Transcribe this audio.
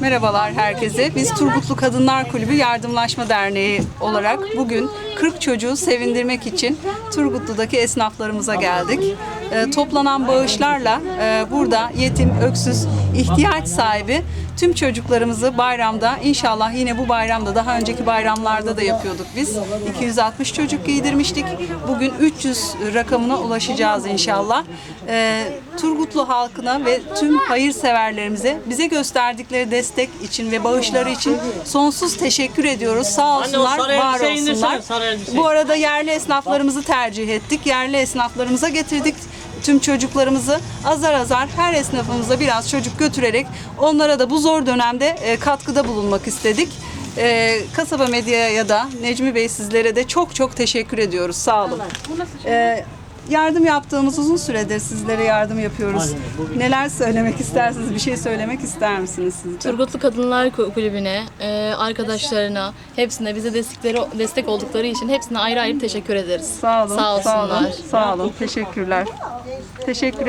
Merhabalar herkese. Biz Turgutlu Kadınlar Kulübü Yardımlaşma Derneği olarak bugün 40 çocuğu sevindirmek için Turgutlu'daki esnaflarımıza geldik. Ee, toplanan bağışlarla e, burada yetim, öksüz, ihtiyaç sahibi tüm çocuklarımızı bayramda inşallah yine bu bayramda daha önceki bayramlarda da yapıyorduk biz. 260 çocuk giydirmiştik. Bugün 300 rakamına ulaşacağız inşallah. Ee, Turgutlu halkına ve tüm hayırseverlerimize bize gösterdikleri destek için ve bağışları için sonsuz teşekkür ediyoruz. Sağ olsunlar, var olsunlar. Bu arada yerli esnaflarımızı tercih ettik. Yerli esnaflarımıza getirdik tüm çocuklarımızı azar azar her esnafımıza biraz çocuk götürerek onlara da bu zor dönemde e, katkıda bulunmak istedik. E, Kasaba Medya'ya da Necmi Bey sizlere de çok çok teşekkür ediyoruz. Sağ olun. E, yardım yaptığımız uzun süredir sizlere yardım yapıyoruz. Neler söylemek istersiniz? Bir şey söylemek ister misiniz siz de? Turgutlu Kadınlar Ku- Kulübü'ne, e, arkadaşlarına, hepsine bize destekleri destek oldukları için hepsine ayrı ayrı teşekkür ederiz. Sağ olun. Sağ Sağ olun. olsunlar. Sağ olun. Teşekkürler. Teşekkür